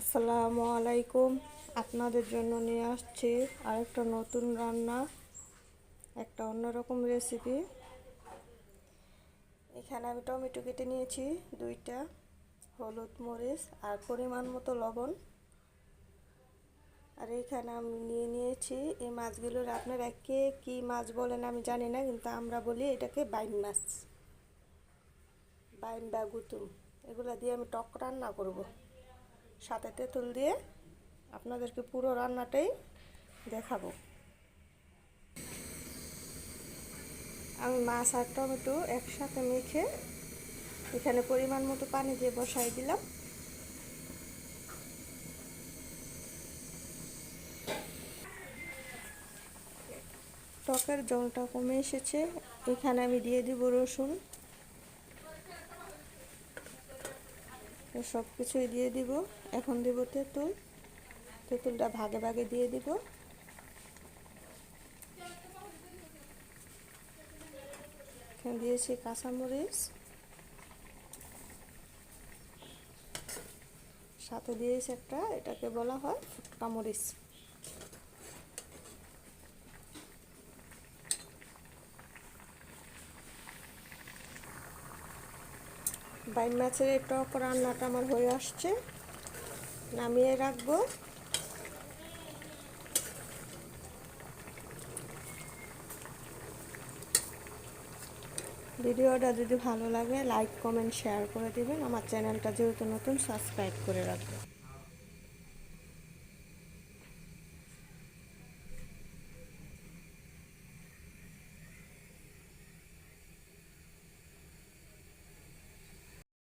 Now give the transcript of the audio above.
আসসালামু আলাইকুম। আপনাদের জন্য নিয়ে আসছি আরেকটা নতুন রান্না, একটা অন্যরকম রেসিপি এখানে আমি টমেটো কেটে নিয়েছি, দুইটা হলুদ মরিচ আর পরিমাণ মতো লবণ। আর এইখানে আমি নিয়ে নিয়েছি, এই মাছগুলোর আপনারা কে কী মাছ বলেন আমি জানি না, কিন্তু আমরা বলি এটাকে বাইন মাছ। বাইন বা গুতুম, এগুলো দিয়ে আমি টক রান্না করব। সাথে তেঁতুল দিয়ে আপনাদেরকে পুরো রান্নাটাই দেখাবো। আমি মাছ আর টমেটো একসাথে মেখে এখানে পরিমাণ মতো পানি দিয়ে বসাই দিলাম। টকের জলটা কমে এসেছে। এখানে আমি দিয়ে দিব রসুন। সব কিছুই দিয়ে দিব। এখন দিব তেঁতুল। তেঁতুলটা ভাগে ভাগে দিয়ে দিব। দিয়েছি কাঁচামরিচ। সাথে দিয়েছি একটা, এটাকে বলা হয় ফুটকা মরিচ বাইন মাছের এই টক রান্নাটা আমার হয়ে আসছে। নামিয়ে রাখব। ভিডিওটা যদি ভালো লাগে লাইক কমেন্ট শেয়ার করে দিবেন। আমার চ্যানেলটা যেহেতু নতুন সাবস্ক্রাইব করে রাখবেন।